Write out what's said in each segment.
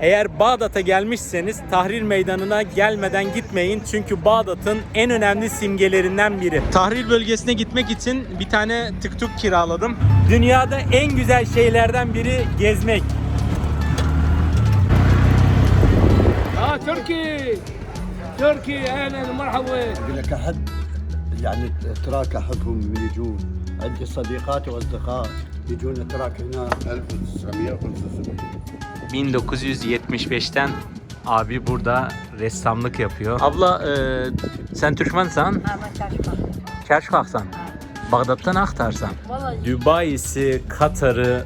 Eğer Bağdat'a gelmişseniz Tahrir Meydanı'na gelmeden gitmeyin. Çünkü Bağdat'ın en önemli simgelerinden biri. Tahrir bölgesine gitmek için bir tane tık tuk kiraladım. Dünyada en güzel şeylerden biri gezmek. اه تركي تركي اهلا ومرحبا اقول لك احب يعني اتراك احبهم من يجون عندي صديقاتي واصدقاء يجون اتراك هنا 1975 1975'ten abi burada ressamlık yapıyor. Abla e, sen Türkmensan, Ama şaşma. Kerşfahsan, Bağdat'tan aktarsan. Dubai'si, Katar'ı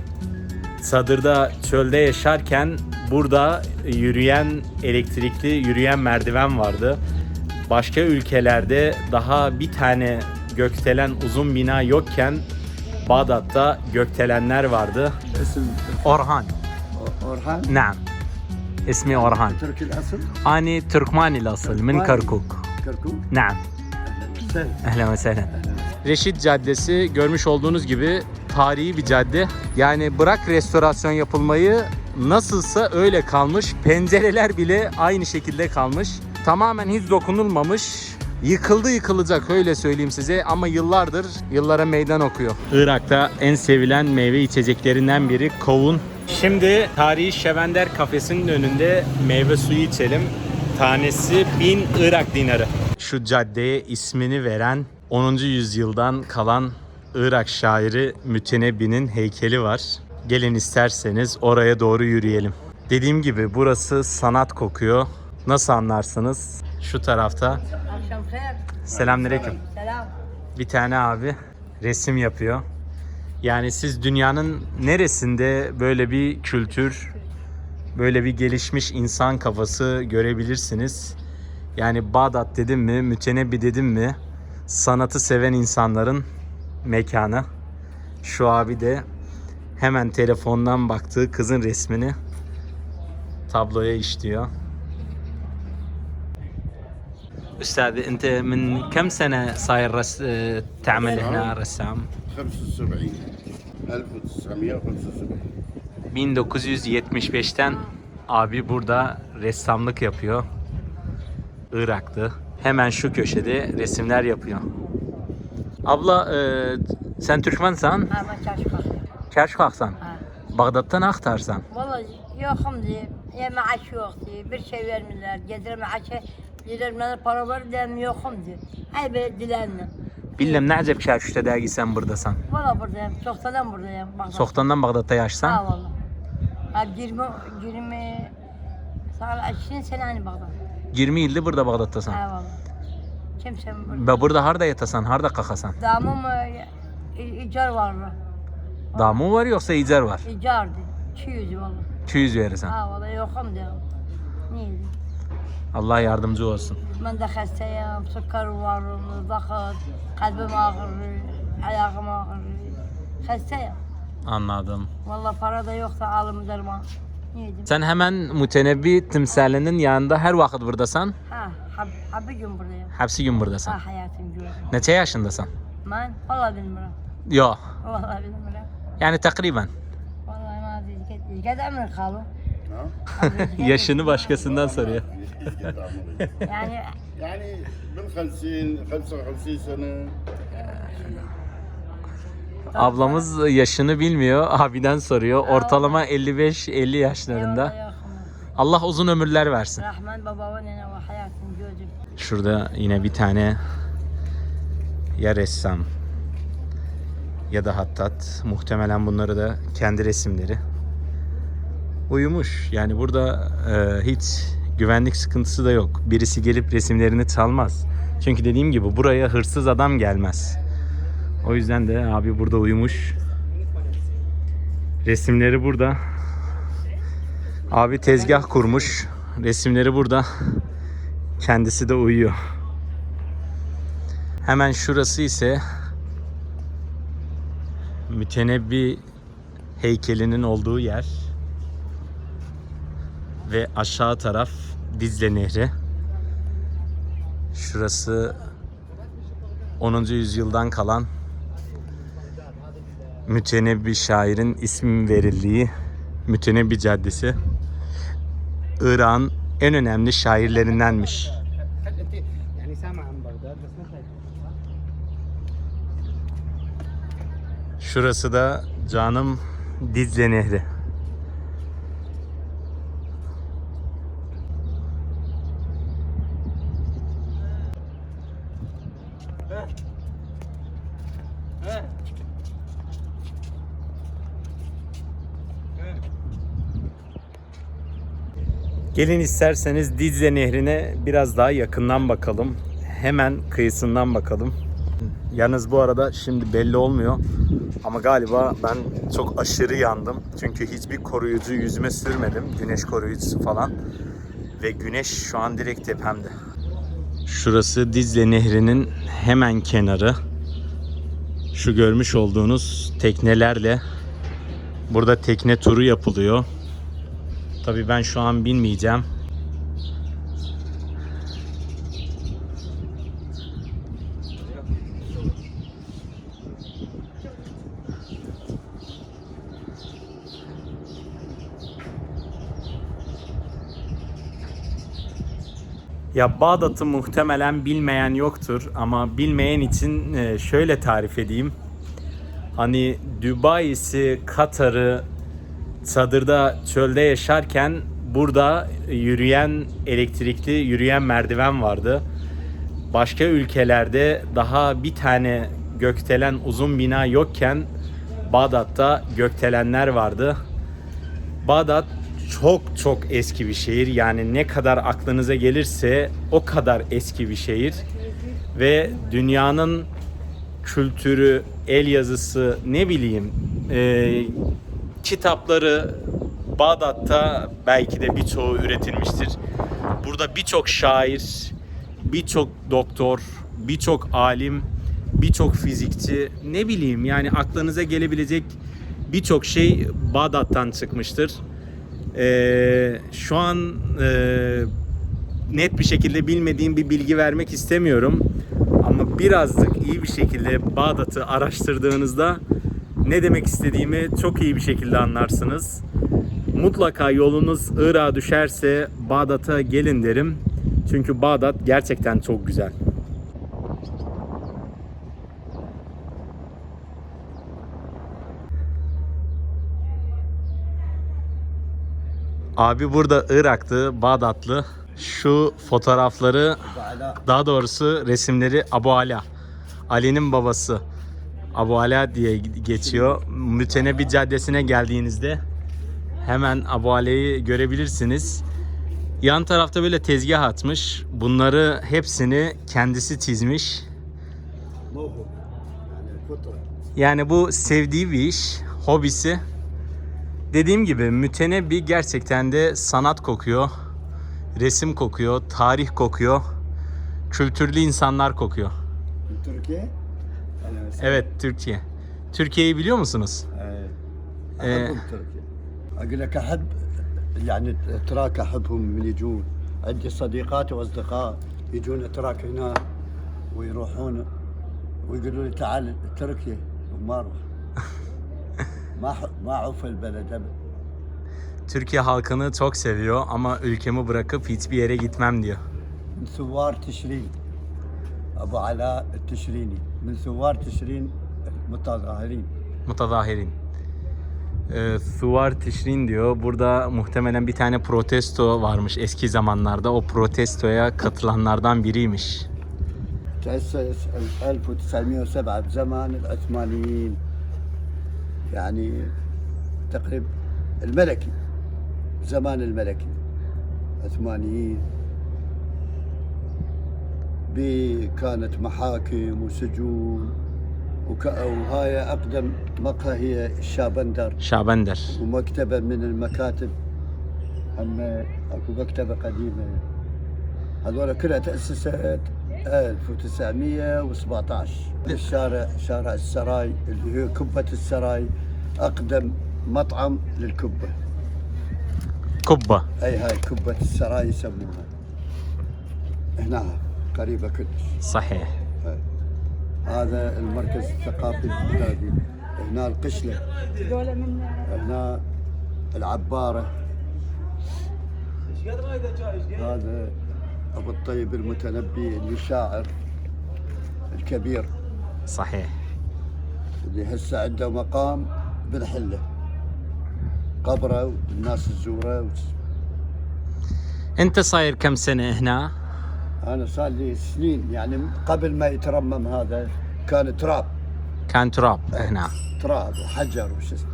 çadırda çölde yaşarken burada yürüyen elektrikli yürüyen merdiven vardı. Başka ülkelerde daha bir tane gökdelen uzun bina yokken Bağdat'ta gökdelenler vardı. Orhan. اورهان Naam. İsmi Orhan. تركي الاصل Ani Türkmani asıl min Türkmani. Kirkuk. كركوك Naam. سهل Ehlen ve sehlen. Reşit Caddesi görmüş olduğunuz gibi tarihi bir cadde. Yani bırak restorasyon yapılmayı nasılsa öyle kalmış. Pencereler bile aynı şekilde kalmış. Tamamen hiç dokunulmamış. Yıkıldı yıkılacak öyle söyleyeyim size ama yıllardır yıllara meydan okuyor. Irak'ta en sevilen meyve içeceklerinden biri kavun. Şimdi tarihi Şevender kafesinin önünde meyve suyu içelim. Tanesi 1000 Irak dinarı. Şu caddeye ismini veren 10. yüzyıldan kalan Irak şairi Mütenebbi'nin heykeli var. Gelin isterseniz oraya doğru yürüyelim. Dediğim gibi burası sanat kokuyor. Nasıl anlarsınız? Şu tarafta. Selamünaleyküm. Selam. Bir tane abi resim yapıyor. Yani siz dünyanın neresinde böyle bir kültür, böyle bir gelişmiş insan kafası görebilirsiniz. Yani Bağdat dedim mi, Mütenebbi dedim mi sanatı seven insanların mekanı. Şu abi de hemen telefondan baktığı kızın resmini tabloya işliyor. Üstad, انت من كم سنة صاير رس... تعمل هنا رسام؟ 75 1975 1975'ten abi burada ressamlık yapıyor. Irak'tı. Hemen şu köşede resimler yapıyor. Abla e, sen Türkmensan, Ha ben çalışmam. Kerşfaksan, Ha. Bağdat'tan aktarsan. Vallahi yokum diye. Ya maaş yok diye. Bir şey vermiyorlar. Gelir maaşı. Dilermene para var dem yokum diye. Ay be dilenme. Billem ne acep şerşüte dergi sen buradasan. Valla buradayım. Çoktadan buradayım. Bak. Soktandan Bağdat'ta Ha yaşsan. valla. Ha 20 20 sana 20 sene hani Bağdat. 20 yıldır burada Bağdat'tasan. Ha valla. Kimse burada. Ve burada harda yatasan, harda kakasan. Damım icar var mı? Damı var yoksa icar var. İcardı. 200 valla. 200 verirsen. Ha valla yokum diyor. Niye? Allah yardımcı olsun. Ben de hastayım, sükker var, zakıt, kalbim ağrıyor, ayağım ağrıyor. Hastayım. Anladım. Valla para da yoksa alım derman. Neydim? Sen hemen mütenebbi timsalinin yanında her vakit buradasan. Ha, hab, ha bir gün buradayım. Hepsi gün buradasan. Ha hayatım gördüm. Neçe yaşındasan? Ben valla bilmiyorum. Yo. Valla bilmiyorum. Yani takriben. Valla ma diyecek. Gede mi kalı? ها Yaşını başkasından soruyor. Yani يعني من 50 55 سنه Ablamız yaşını bilmiyor. Abiden soruyor. Ortalama 55-50 yaşlarında. Eyvallah yokum. Allah uzun ömürler versin. Rahman baba ve nene ve hayatım gördüm. Şurada yine bir tane ya ressam ya da hattat. Muhtemelen bunları da kendi resimleri. Uyumuş. Yani burada e, hiç güvenlik sıkıntısı da yok. Birisi gelip resimlerini çalmaz. Çünkü dediğim gibi buraya hırsız adam gelmez. O yüzden de abi burada uyumuş. Resimleri burada. Abi tezgah kurmuş. Resimleri burada. Kendisi de uyuyor. Hemen şurası ise mütenebbi heykelinin olduğu yer ve aşağı taraf Dicle Nehri. Şurası 10. yüzyıldan kalan mütenebbi şairin ismin verildiği Mütenebbi Caddesi. İran en önemli şairlerindenmiş. Şurası da canım Dicle Nehri. Gelin isterseniz Dicle Nehri'ne biraz daha yakından bakalım. Hemen kıyısından bakalım. Yalnız bu arada şimdi belli olmuyor. Ama galiba ben çok aşırı yandım. Çünkü hiçbir koruyucu yüzüme sürmedim. Güneş koruyucusu falan. Ve güneş şu an direkt tepemde. Şurası Dicle Nehri'nin hemen kenarı. Şu görmüş olduğunuz teknelerle burada tekne turu yapılıyor. Tabii ben şu an binmeyeceğim. Ya Bağdat'ı muhtemelen bilmeyen yoktur ama bilmeyen için e, şöyle tarif edeyim. Hani Dubai'si, Katar'ı çadırda çölde yaşarken burada yürüyen elektrikli yürüyen merdiven vardı. Başka ülkelerde daha bir tane gökdelen uzun bina yokken Bağdat'ta gökdelenler vardı. Bağdat çok çok eski bir şehir. Yani ne kadar aklınıza gelirse o kadar eski bir şehir. Ve dünyanın kültürü, el yazısı, ne bileyim e, kitapları Bağdat'ta belki de birçoğu üretilmiştir. Burada birçok şair, birçok doktor, birçok alim, birçok fizikçi, ne bileyim yani aklınıza gelebilecek birçok şey Bağdat'tan çıkmıştır. Ee, şu an e, net bir şekilde bilmediğim bir bilgi vermek istemiyorum. Ama birazcık iyi bir şekilde Bağdat'ı araştırdığınızda ne demek istediğimi çok iyi bir şekilde anlarsınız. Mutlaka yolunuz Irak'a düşerse Bağdat'a gelin derim. Çünkü Bağdat gerçekten çok güzel. Abi burada Irak'tı, Bağdatlı. Şu fotoğrafları, daha doğrusu resimleri Abu Ala. Ali'nin babası. Abu Abuala diye geçiyor. Mütenebi Caddesi'ne geldiğinizde hemen Abu Abuale'yi görebilirsiniz. Yan tarafta böyle tezgah atmış. Bunları hepsini kendisi çizmiş. Yani bu sevdiği bir iş, hobisi. Dediğim gibi mütenebi gerçekten de sanat kokuyor, resim kokuyor, tarih kokuyor, kültürlü insanlar kokuyor. Türkiye تركيا انا س- Evet Türkiye. Türkiye'yi biliyor musunuz? إيه. إيه. احبهم تركيا اقول لك احب يعني تراك احبهم من يجون عندي صديقات واصدقاء يجون اتراك هنا ويروحون ويقولوا لي تعال تركيا وما اروح ما أح- ما اعوف البلد ابد Türkiye halkını çok seviyor ama ülkemi bırakıp hiçbir yere gitmem diyor. من ثوار تشرين ابو علاء التشريني من ثوار تشرين متظاهرين Mutadahirin. Ee, Suvar Tişrin diyor. Burada muhtemelen bir tane protesto varmış eski zamanlarda. O protestoya katılanlardan biriymiş. تأسس 1907 بزمان العثمانيين يعني تقريبا الملكي زمان الملكي عثمانيين بي كانت محاكم وسجون. وهاي أقدم مقهى هي الشابندر Şabender. ومكتبة من المكاتب هم أكو مكتبة قديمة هذول كلها تأسست 1917 الشارع شارع السراي اللي هي كبة السراي أقدم مطعم للكبة Kubba. أي هاي كبة السراي يسموها هنا قريبة كلش. Sahih. هذا المركز الثقافي البغدادي هنا القشلة. هنا العبارة. هذا أبو الطيب المتنبي اللي شاعر الكبير. صحيح. اللي هسه عنده مقام بالحلة. قبره والناس تزوره انت صاير كم سنة هنا؟ أنا صار لي سنين يعني قبل ما يترمم هذا كان تراب. كان تراب هنا تراب وحجر وش اسمه.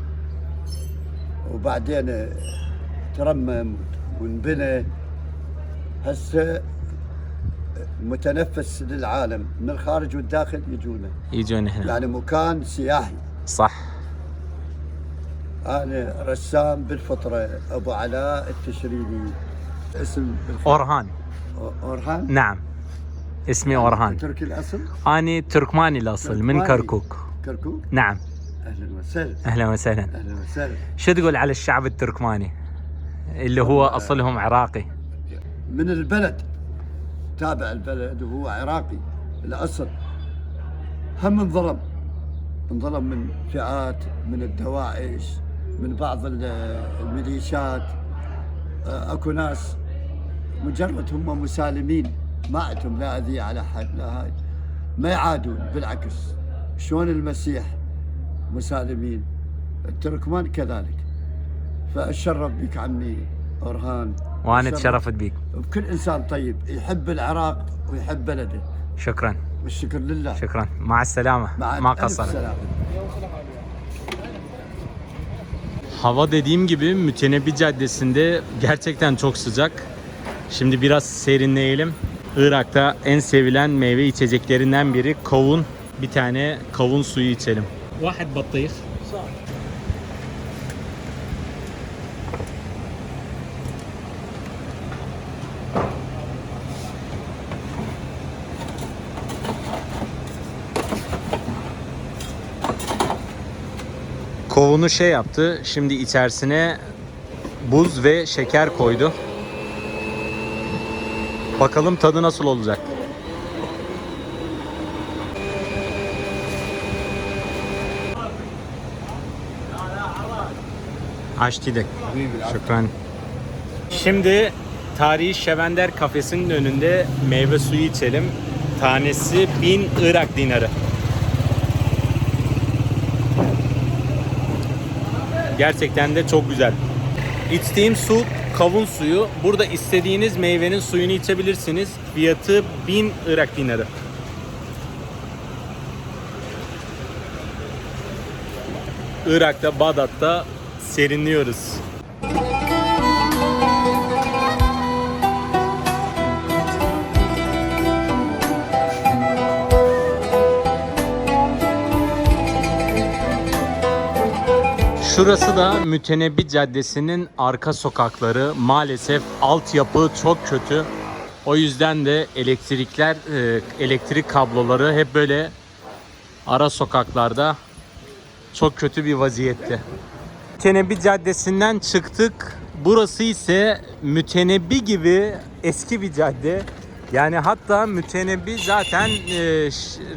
وبعدين ترمم وانبنى. هسه متنفس للعالم من الخارج والداخل يجونا يجون هنا. يعني مكان سياحي. صح. أنا رسام بالفطرة أبو علاء التشريدي اسم بالفطرة. أورهان. أورهان؟ نعم. اسمي أورهان. تركي الأصل؟ أني تركماني الأصل من تركماني. كركوك. كركوك؟ نعم. أهلا وسهلا. أهلا وسهلا. أهلا وسهلا. شو تقول على الشعب التركماني؟ اللي هو أصلهم عراقي. من البلد تابع البلد وهو عراقي الأصل. هم انظلم. انظلم من فئات من الدواعش من بعض ال- الميليشيات. أكو ناس مجرد هم مسالمين ما عندهم لا أذية على حد لا هاي. ما يعادون بالعكس. شلون المسيح؟ مسالمين. التركمان كذلك. فاتشرف بك عمي وأنا أتشرف تشرفت بيك. بكل إنسان طيب. يحب العراق ويحب بلده. شكرا. والشكر لله. شكرا. مع السلامة. مع ما ألف قصر. سلامة. Hava dediğim gibi Mütenebbi Caddesi'nde gerçekten çok sıcak. Şimdi biraz serinleyelim. Irak'ta en sevilen meyve içeceklerinden biri kavun. Bir tane kavun suyu içelim. Vahed battıyık. Kovunu şey yaptı. Şimdi içerisine buz ve şeker koydu. Bakalım tadı nasıl olacak. Açtıydık. Şükran. Şimdi tarihi Şevender kafesinin önünde meyve suyu içelim. Tanesi 1000 Irak dinarı. Gerçekten de çok güzel. İçtiğim su kavun suyu. Burada istediğiniz meyvenin suyunu içebilirsiniz. Fiyatı 1000 Irak dinarı. Irak'ta, Bağdat'ta serinliyoruz. Şurası da Mütenebbi Caddesi'nin arka sokakları. Maalesef altyapı çok kötü. O yüzden de elektrikler, e, elektrik kabloları hep böyle ara sokaklarda çok kötü bir vaziyette. Mütenebbi Caddesi'nden çıktık. Burası ise Mütenebbi gibi eski bir cadde. Yani hatta Mütenebbi zaten e,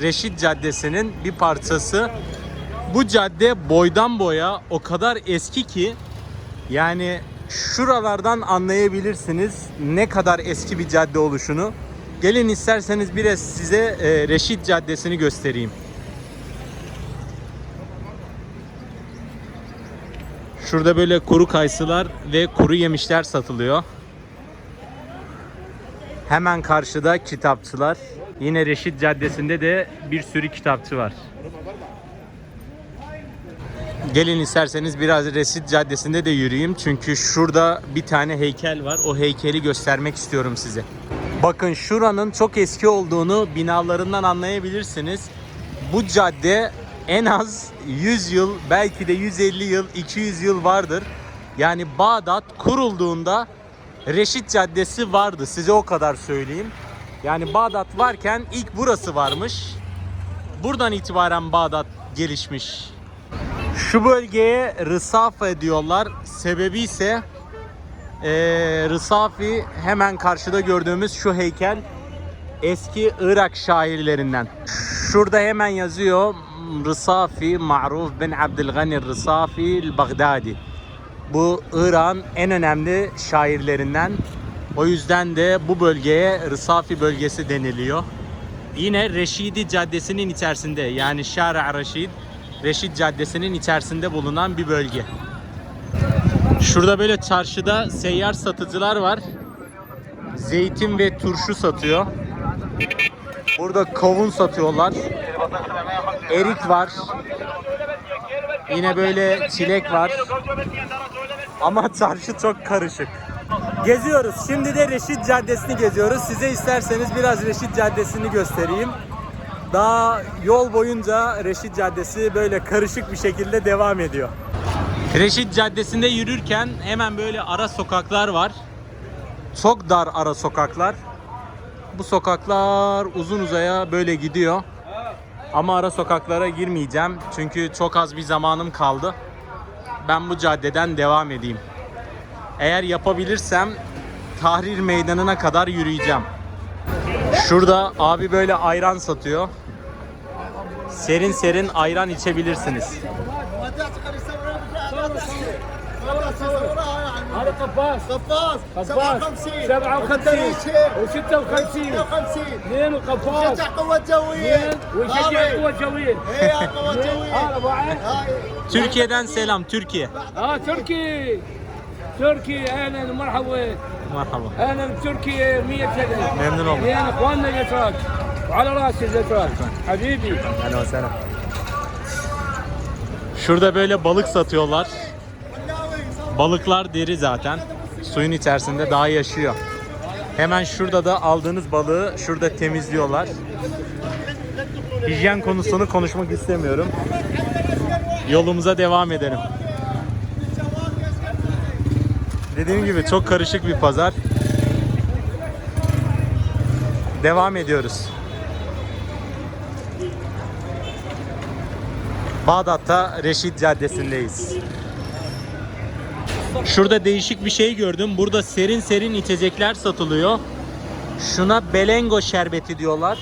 Reşit Caddesi'nin bir parçası. Bu cadde boydan boya o kadar eski ki yani şuralardan anlayabilirsiniz ne kadar eski bir cadde oluşunu. Gelin isterseniz biraz size e, Reşit Caddesi'ni göstereyim. Şurada böyle kuru kayısılar ve kuru yemişler satılıyor. Hemen karşıda kitapçılar. Yine Reşit Caddesi'nde de bir sürü kitapçı var. Gelin isterseniz biraz Resit Caddesi'nde de yürüyeyim. Çünkü şurada bir tane heykel var. O heykeli göstermek istiyorum size. Bakın şuranın çok eski olduğunu binalarından anlayabilirsiniz. Bu cadde en az 100 yıl, belki de 150 yıl, 200 yıl vardır. Yani Bağdat kurulduğunda Reşit Caddesi vardı. Size o kadar söyleyeyim. Yani Bağdat varken ilk burası varmış. Buradan itibaren Bağdat gelişmiş. Şu bölgeye Rısafe diyorlar. Sebebi ise eee Rısafi hemen karşıda gördüğümüz şu heykel eski Irak şairlerinden. Şurada hemen yazıyor Rısafi Ma'ruf bin Abdülgani Rısafi Bagdadi. Bu İran en önemli şairlerinden. O yüzden de bu bölgeye Rısafi bölgesi deniliyor. Yine Reşidi Caddesi'nin içerisinde yani Şara Reşid, Reşid Caddesi'nin içerisinde bulunan bir bölge. Şurada böyle çarşıda seyyar satıcılar var. Zeytin ve turşu satıyor. Burada kavun satıyorlar. Erik var. Yine böyle çilek var. Ama çarşı çok karışık. Geziyoruz. Şimdi de Reşit Caddesi'ni geziyoruz. Size isterseniz biraz Reşit Caddesi'ni göstereyim. Daha yol boyunca Reşit Caddesi böyle karışık bir şekilde devam ediyor. Reşit Caddesi'nde yürürken hemen böyle ara sokaklar var. Çok dar ara sokaklar. Bu sokaklar uzun uzaya böyle gidiyor. Ama ara sokaklara girmeyeceğim. Çünkü çok az bir zamanım kaldı. Ben bu caddeden devam edeyim. Eğer yapabilirsem Tahrir Meydanı'na kadar yürüyeceğim. Şurada abi böyle ayran satıyor. Serin serin ayran içebilirsiniz. هذا قفاص قفاص قفاص 57 و56 اثنين وقفاص قوة جوية اثنين ويشجع قوة جوية هي قوة هذا ابو عين Türkiye'den selam Türkiye. اه تركي تركي اهلا ومرحبا Merhaba. اهلا بتركيا 100 سنه ممنون والله. ويانا اخواننا الاتراك وعلى راسي الاتراك حبيبي Alo selam. Şurada böyle balık satıyorlar. Balıklar deri zaten. Suyun içerisinde daha yaşıyor. Hemen şurada da aldığınız balığı şurada temizliyorlar. Hijyen konusunu konuşmak istemiyorum. Yolumuza devam edelim. Dediğim gibi çok karışık bir pazar. Devam ediyoruz. Bağdat'ta Reşit Caddesi'ndeyiz. Şurada değişik bir şey gördüm. Burada serin serin içecekler satılıyor. Şuna belengo şerbeti diyorlar.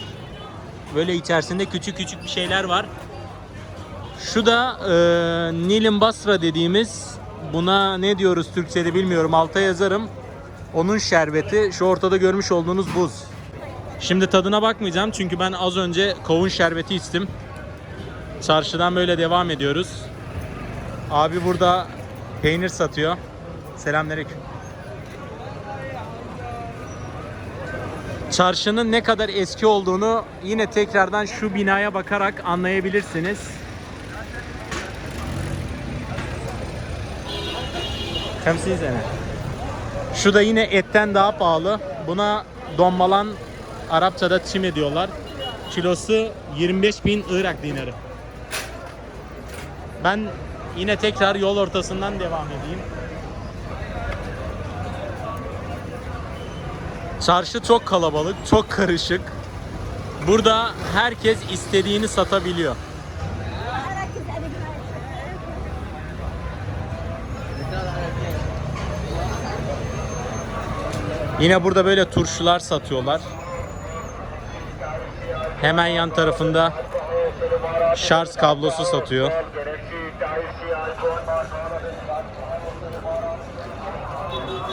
Böyle içerisinde küçük küçük bir şeyler var. Şu da e, Nilin Basra dediğimiz buna ne diyoruz Türkçe'de bilmiyorum alta yazarım. Onun şerbeti şu ortada görmüş olduğunuz buz. Şimdi tadına bakmayacağım çünkü ben az önce kavun şerbeti içtim. Çarşıdan böyle devam ediyoruz. Abi burada peynir satıyor. Selamünaleyküm. Çarşının ne kadar eski olduğunu yine tekrardan şu binaya bakarak anlayabilirsiniz. Kamsi sene. Şu da yine etten daha pahalı. Buna donmalan Arapçada çime diyorlar. Kilosu 25 bin Irak dinarı. Ben yine tekrar yol ortasından devam edeyim. Çarşı çok kalabalık, çok karışık. Burada herkes istediğini satabiliyor. Yine burada böyle turşular satıyorlar. Hemen yan tarafında şarj kablosu satıyor.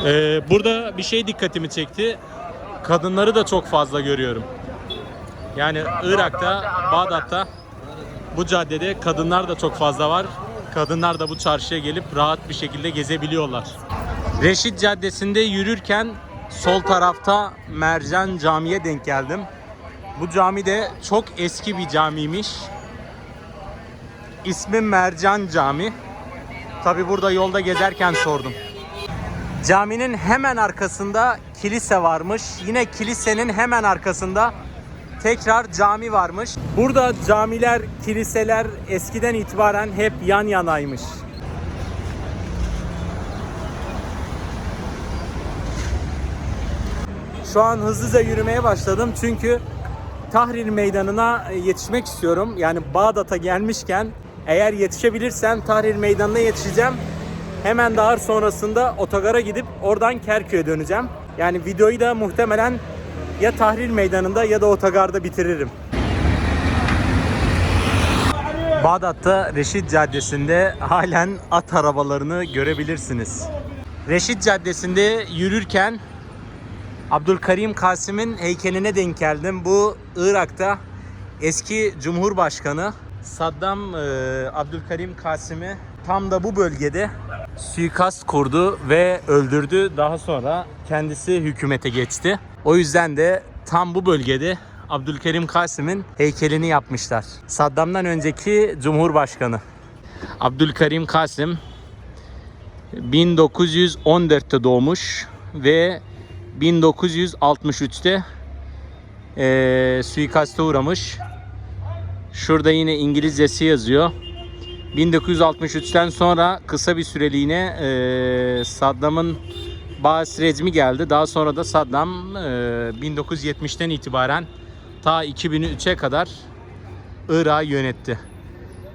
Ee, burada bir şey dikkatimi çekti. Kadınları da çok fazla görüyorum. Yani Irak'ta, Bağdat'ta bu caddede kadınlar da çok fazla var. Kadınlar da bu çarşıya gelip rahat bir şekilde gezebiliyorlar. Reşit Caddesi'nde yürürken sol tarafta Mercan Camii'ye denk geldim. Bu cami de çok eski bir camiymiş. İsmi Mercan Cami. Tabi burada yolda gezerken sordum. Caminin hemen arkasında kilise varmış. Yine kilisenin hemen arkasında tekrar cami varmış. Burada camiler, kiliseler eskiden itibaren hep yan yanaymış. Şu an hızlıca yürümeye başladım çünkü Tahrir Meydanı'na yetişmek istiyorum. Yani Bağdat'a gelmişken eğer yetişebilirsem Tahrir Meydanı'na yetişeceğim. Hemen daha sonrasında otogara gidip oradan Kerkük'e döneceğim. Yani videoyu da muhtemelen ya Tahrir Meydanı'nda ya da otogarda bitiririm. Bağdat'ta Reşit Caddesi'nde halen at arabalarını görebilirsiniz. Reşit Caddesi'nde yürürken Abdülkarim Kasım'ın heykeline denk geldim. Bu Irak'ta eski Cumhurbaşkanı Saddam e, Abdülkarim Kasım'ı tam da bu bölgede suikast kurdu ve öldürdü. Daha sonra kendisi hükümete geçti. O yüzden de tam bu bölgede Abdülkerim Kasım'ın heykelini yapmışlar. Saddam'dan önceki Cumhurbaşkanı. Abdülkerim Kasım 1914'te doğmuş ve 1963'te eee suikasta uğramış. Şurada yine İngilizcesi yazıyor. 1963'ten sonra kısa bir süreliğine eee, Saddam'ın Baas rejimi geldi. Daha sonra da Saddam eee, 1970'ten itibaren ta 2003'e kadar Irak'ı yönetti.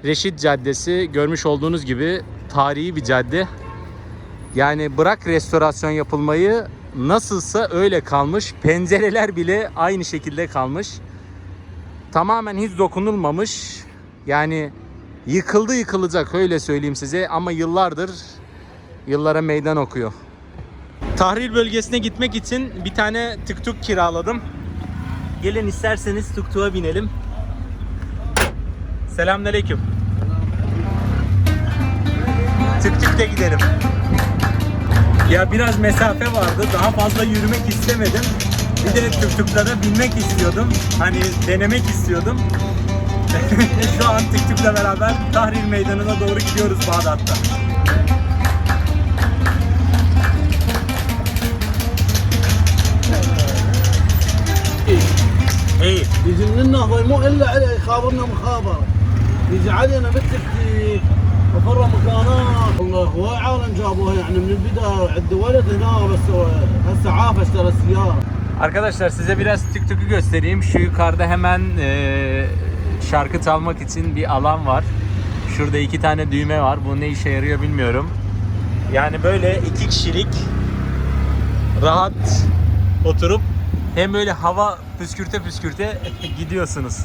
Reşit Caddesi görmüş olduğunuz gibi tarihi bir cadde. Yani bırak restorasyon yapılmayı nasılsa öyle kalmış. Pencereler bile aynı şekilde kalmış. Tamamen hiç dokunulmamış. Yani yıkıldı yıkılacak öyle söyleyeyim size ama yıllardır yıllara meydan okuyor. Tahrir bölgesine gitmek için bir tane tık tuk kiraladım. Gelin isterseniz tuk tuk'a binelim. Selamünaleyküm. Tık tık'ta gidelim. Ya biraz mesafe vardı. Daha fazla yürümek istemedim. Bir de tuk tuklara binmek istiyordum. Hani denemek istiyordum. Şu an tuk tukla beraber Tahrir Meydanı'na doğru gidiyoruz Bağdat'ta. İyi. يجي من النهضه مو الا عليه يخابرنا مخابره يجي علينا بالتكتيك وفر مكانات والله هواي عالم جابوها يعني من البدايه عند ولد هنا بس هسه عافى اشترى السياره Arkadaşlar size biraz tuk tuk'u göstereyim. Şu yukarıda hemen e, şarkı çalmak için bir alan var. Şurada iki tane düğme var. Bu ne işe yarıyor bilmiyorum. Yani böyle iki kişilik rahat oturup hem böyle hava püskürte püskürte gidiyorsunuz.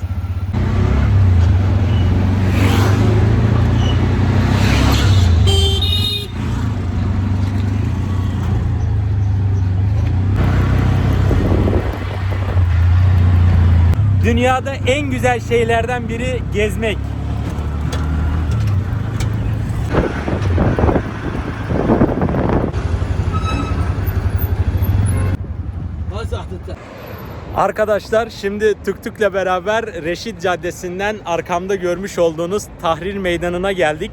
Dünyada en güzel şeylerden biri gezmek. Arkadaşlar şimdi Tuk Tuk'la beraber Reşit Caddesi'nden arkamda görmüş olduğunuz Tahrir Meydanı'na geldik.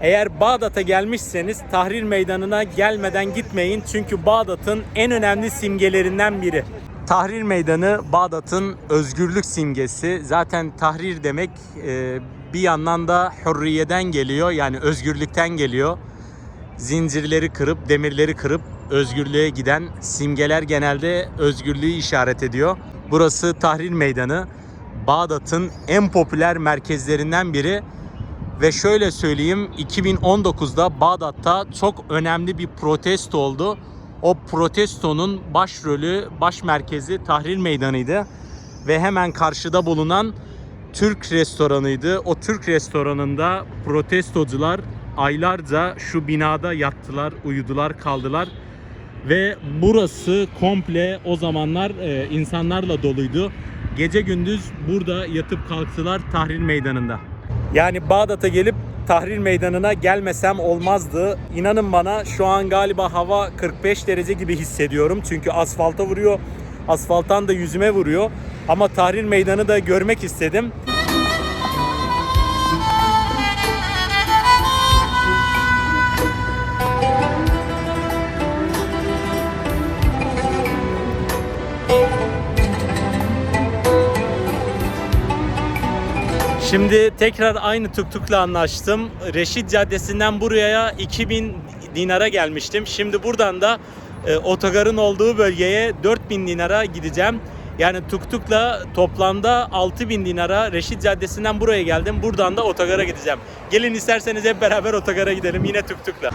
Eğer Bağdat'a gelmişseniz Tahrir Meydanı'na gelmeden gitmeyin çünkü Bağdat'ın en önemli simgelerinden biri. Tahrir Meydanı Bağdat'ın özgürlük simgesi. Zaten tahrir demek e, bir yandan da hürriyeden geliyor yani özgürlükten geliyor zincirleri kırıp demirleri kırıp özgürlüğe giden simgeler genelde özgürlüğü işaret ediyor. Burası Tahrir Meydanı. Bağdat'ın en popüler merkezlerinden biri ve şöyle söyleyeyim 2019'da Bağdat'ta çok önemli bir protesto oldu. O protestonun başrolü, baş merkezi Tahrir Meydanı'ydı ve hemen karşıda bulunan Türk restoranıydı. O Türk restoranında protestocular aylarca şu binada yattılar, uyudular, kaldılar. Ve burası komple o zamanlar e, insanlarla doluydu. Gece gündüz burada yatıp kalktılar Tahrir Meydanı'nda. Yani Bağdat'a gelip Tahrir Meydanı'na gelmesem olmazdı. İnanın bana şu an galiba hava 45 derece gibi hissediyorum. Çünkü asfalta vuruyor. Asfalttan da yüzüme vuruyor. Ama Tahrir Meydanı da görmek istedim. Şimdi tekrar aynı tuk tukla anlaştım. Reşit Caddesi'nden buraya 2000 dinara gelmiştim. Şimdi buradan da e, otogarın olduğu bölgeye 4000 dinara gideceğim. Yani tuk tukla toplamda 6000 dinara Reşit Caddesi'nden buraya geldim. Buradan da otogara gideceğim. Gelin isterseniz hep beraber otogara gidelim yine tuk tukla.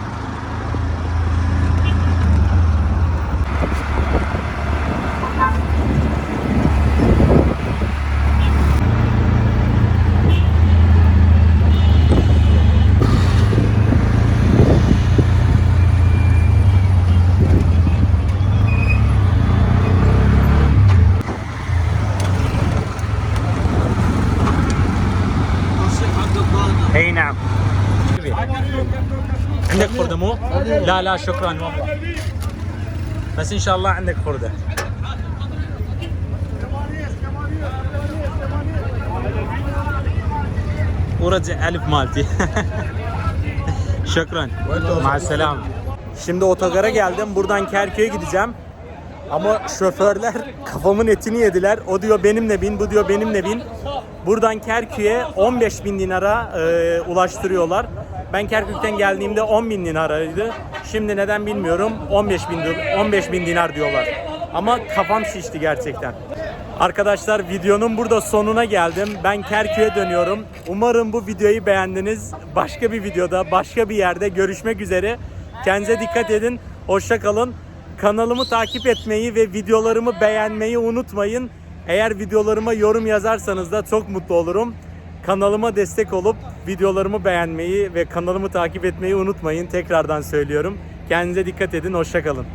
لا لا شكرا والله بس ان شاء الله عندك خرده ورجع ألف مالتي شكرا مع السلامة Şimdi otogara geldim. Buradan Kerkük'e gideceğim. Ama şoförler kafamın etini yediler. O diyor benimle bin, bu diyor benimle bin. Buradan Kerkük'e 15 bin dinara e, ulaştırıyorlar. Ben Kerkük'ten geldiğimde 10 bin dinaraydı. Şimdi neden bilmiyorum 15 bin, 15 bin dinar diyorlar. Ama kafam şişti gerçekten. Arkadaşlar videonun burada sonuna geldim. Ben Kerkük'e dönüyorum. Umarım bu videoyu beğendiniz. Başka bir videoda, başka bir yerde görüşmek üzere. Kendinize dikkat edin. Hoşça kalın. Kanalımı takip etmeyi ve videolarımı beğenmeyi unutmayın. Eğer videolarıma yorum yazarsanız da çok mutlu olurum. Kanalıma destek olup videolarımı beğenmeyi ve kanalımı takip etmeyi unutmayın. Tekrardan söylüyorum. Kendinize dikkat edin. Hoşça kalın.